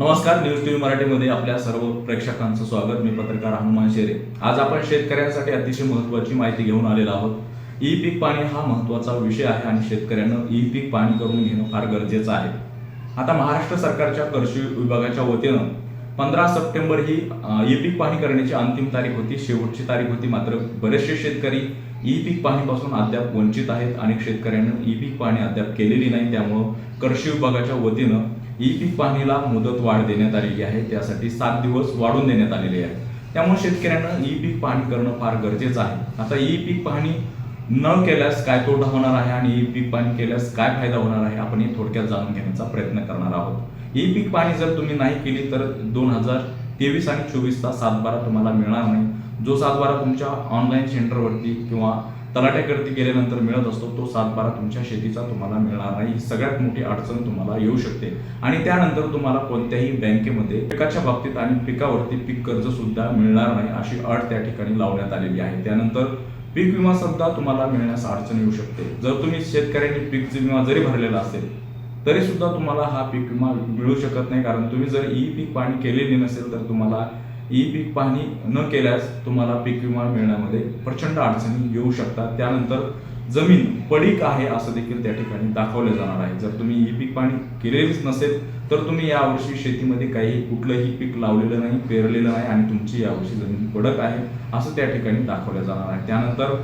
नमस्कार news TV मराठीमध्ये आपल्या सर्व प्रेक्षकांचं स्वागत. मी पत्रकार हनुमान शेरे. आज आपण शेतकऱ्यांसाठी अतिशय महत्त्वाची माहिती घेऊन आलेलो आहोत. ई पीक पाणी हा महत्त्वाचा विषय आहे आणि शेतकऱ्यांना ई पीक पाणी करून घेणं फार गरजेचं आहे. आता महाराष्ट्र सरकारच्या कृषी विभागाच्या वतीनं पंधरा सप्टेंबर ही ई पीक पाणी करण्याची अंतिम तारीख होती. शेवटची तारीख होती मात्र बरेचसे शेतकरी ई पीक पाणीपासून अद्याप वंचित आहेत अनेक शेतकऱ्यांना ई पीक पाणी अद्याप केलेली नाही त्यामुळं कृषी विभागाच्या वतीनं ई पीक पाणीला मुदत वाढ देण्यात आलेली आहे. त्यासाठी सात दिवस वाढून देण्यात आलेले आहे. त्यामुळे शेतकऱ्यांना ई पीक पाहणी करणं फार गरजेचं आहे. आता ई पीक पाहणी न केल्यास काय तोटा होणार आहे आणि ई पीक पाणी केल्यास काय फायदा होणार आहे आपण हे थोडक्यात जाणून घेण्याचा प्रयत्न करणार आहोत. ई पीक पाणी जर तुम्ही नाही केली तर दोन हजार तेवीस आणि चोवीसचा सातबारा तुम्हाला मिळणार नाही. जो सातबारा तुमच्या ऑनलाईन सेंटरवरती किंवा तलाट्याकरती गेल्यानंतर मिळत असतो तो सातबारा तुमच्या शेतीचा तुम्हाला मिळणार नाही. ही सगळ्यात मोठी अडचण तुम्हाला येऊ शकते. आणि त्यानंतर तुम्हाला कोणत्याही बँकेमध्ये पिकाच्या बाबतीत आणि पिकावरती पीक कर्ज सुद्धा मिळणार नाही अशी अट त्या ठिकाणी लावण्यात आलेली आहे. त्यानंतर पीक विमा सुद्धा तुम्हाला मिळण्यास अडचण येऊ शकते. जर तुम्ही शेतकऱ्यांनी पीक विमा जरी भरलेला असेल तरी सुद्धा तुम्हाला हा पीक विमा मिळू शकत नाही. कारण तुम्ही जर ई पीक पाणी केलेली नसेल तर तुम्हाला ई पीक पाहणी न केल्यास तुम्हाला पीक विमा मिळण्यामध्ये प्रचंड अडचणी येऊ शकतात. त्यानंतर जमीन पडीक आहे असं देखील त्या ठिकाणी दाखवलं जाणार आहे. जर तुम्ही ई पीक पाणी केलेलीच नसेल तर तुम्ही यावर्षी शेतीमध्ये काही कुठलंही पीक लावलेलं नाही पेरलेलं नाही आणि तुमची यावर्षी जमीन पडक आहे असं त्या ठिकाणी दाखवलं जाणार आहे. त्यानंतर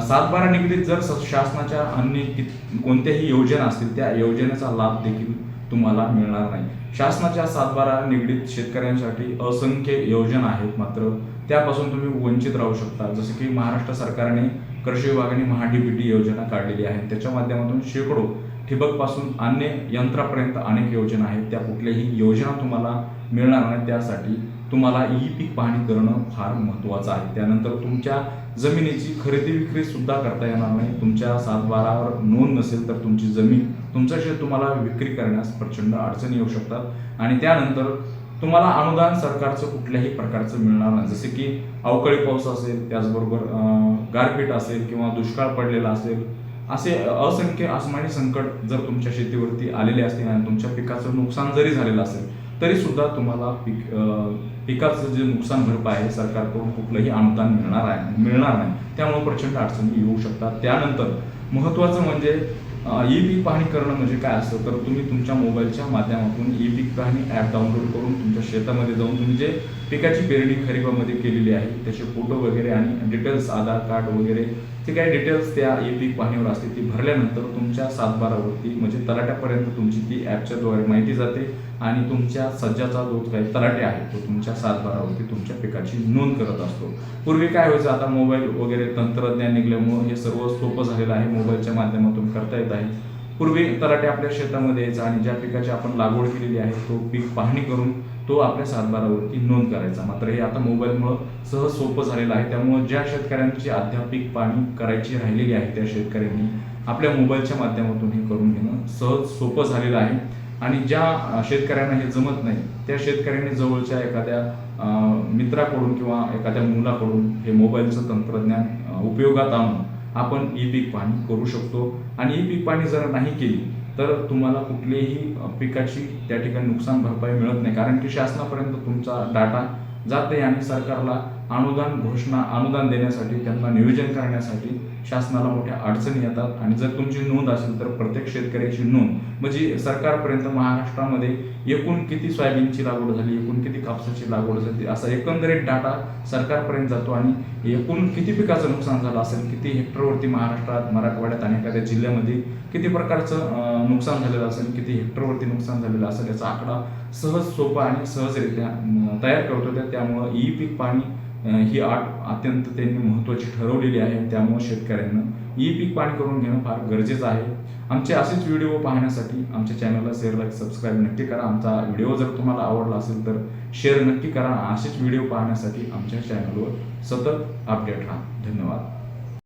सातबारा निगडीत जर स- शासनाच्या अन्य कित- कोणत्याही योजना असतील त्या योजनेचा लाभ देखील तुम्हाला मिळणार नाही. शासनाच्या सातबारा निगडीत शेतकऱ्यांसाठी असंख्य योजना आहेत मात्र त्यापासून तुम्ही वंचित राहू शकता. जसं की महाराष्ट्र सरकारने कृषी विभागाने महाडीबीटी योजना काढलेली आहे. त्याच्या माध्यमातून शेकडो ठिबकपासून अन्य यंत्रापर्यंत अनेक योजना आहेत. त्या कुठल्याही योजना तुम्हाला मिळणार नाही त्यासाठी तुम्हाला ई पीक पाहणी करणं फार महत्त्वाचं आहे. त्यानंतर तुमच्या जमिनीची खरेदी विक्री सुद्धा करता येणार नाही. तुमच्या सातबारावर नोंद नसेल तर तुमची जमीन तुमचं शेत तुम्हाला विक्री करण्यास प्रचंड अडचणी येऊ शकतात. आणि त्यानंतर तुम्हाला अनुदान सरकारचं कुठल्याही प्रकारचं मिळणार नाही. जसे की अवकाळी पाऊस असेल त्याचबरोबर गारपीट असेल किंवा दुष्काळ पडलेला असेल असे असंख्य आसमानी संकट जर तुमच्या शेतीवरती आलेले असतील आणि तुमच्या पिकाचं नुकसान जरी झालेलं असेल तरी सुद्धा तुम्हाला पिक पिकाचं जे नुकसान भरपाई आहे सरकारकडून कुठलंही अनुदान मिळणार आहे मिळणार नाही त्यामुळे प्रचंड अडचणी येऊ शकतात. त्यानंतर महत्त्वाचं म्हणजे ई पीक पाहणी करणं म्हणजे काय असतं? तर तुम्ही तुमच्या मोबाईलच्या माध्यमातून ई पीक पाहणी ॲप डाउनलोड करून तुमच्या शेतामध्ये जाऊन तुम्ही जे पिकाची पेरणी खरीपामध्ये केलेली आहे त्याचे फोटो वगैरे आणि डिटेल्स आधार कार्ड वगैरे ते काही डिटेल्स त्या ई पीक पाहणीवर असते ती भरल्यानंतर तुमच्या सातबारावरती म्हणजे तलाट्यापर्यंत तुमची ती ॲपच्याद्वारे माहिती जाते आणि तुमच्या सज्जाचा जो काही तलाटे आहे तो तुमच्या सातबारावरती तुमच्या पिकाची नोंद करत असतो. पूर्वी काय व्हायचं आता मोबाईल वगैरे तंत्रज्ञान निघल्यामुळं हे सर्व सोपं झालेलं आहे मोबाईलच्या माध्यमातून करता येत आहे. पूर्वी तलाटे आपल्या शेतामध्ये यायचा आणि ज्या पिकाची आपण लागवड केलेली आहे तो पीक पाहणी करून तो आपल्या सातबारावरती नोंद करायचा. मात्र हे आता मोबाईलमुळं सहज सोपं झालेलं आहे. त्यामुळं ज्या शेतकऱ्यांची अद्याप पीक पाणी करायची राहिलेली आहे त्या शेतकऱ्यांनी आपल्या मोबाईलच्या माध्यमातून हे करून घेणं सहज सोपं झालेलं आहे. आणि ज्या शेतकऱ्यांना हे जमत नाही त्या शेतकऱ्यांनी जवळच्या एखाद्या मित्राकडून किंवा एखाद्या मुलाकडून हे मोबाईलचं तंत्रज्ञान उपयोगात आणून आपण ई पीक पाणी करू शकतो. आणि ई पीक पाणी जर नाही केली तर तुम्हाला कुठलीही पिकाची त्या ठिकाणी नुकसान भरपाई मिळत नाही. कारण की शासनापर्यंत तुमचा डाटा जाते आणि सरकारला अनुदान घोषणा अनुदान देण्यासाठी त्यांना नियोजन करण्यासाठी शासनाला मोठ्या अडचणी येतात. आणि जर तुमची नोंद असेल तर प्रत्येक शेतकऱ्याची नोंद. म्हणजे सरकारपर्यंत महाराष्ट्रामध्ये एकूण किती सोयाबीनची लागवड झाली एकूण किती कापसाची लागवड झाली असा एकंदरीत डाटा सरकारपर्यंत जातो. आणि एकूण किती पिकाचं नुकसान झालं असेल किती हेक्टरवरती महाराष्ट्रात मराठवाड्यात आणि एखाद्या जिल्ह्यामध्ये किती प्रकारचं नुकसान झालेलं असेल किती हेक्टरवरती नुकसान झालेलं असेल याचा आकडा सहज सोपा आणि सहजरित्या तयार करतो. त्या- त्यामुळं ई पीक पाणी ही आट अत्यंत त्यांनी महत्त्वाची ठरवलेली आहे. त्यामुळे शेतकऱ्यांना ई पीक पाणी करून घेणं फार गरजेचं आहे. आमचे असेच व्हिडिओ पाहण्यासाठी आमच्या चॅनलला शेअर लाईक सबस्क्राईब नक्की करा. आमचा व्हिडिओ जर तुम्हाला आवडला असेल तर शेअर नक्की करा. असेच व्हिडिओ पाहण्यासाठी आमच्या चॅनलवर सतत अपडेट राहा. धन्यवाद.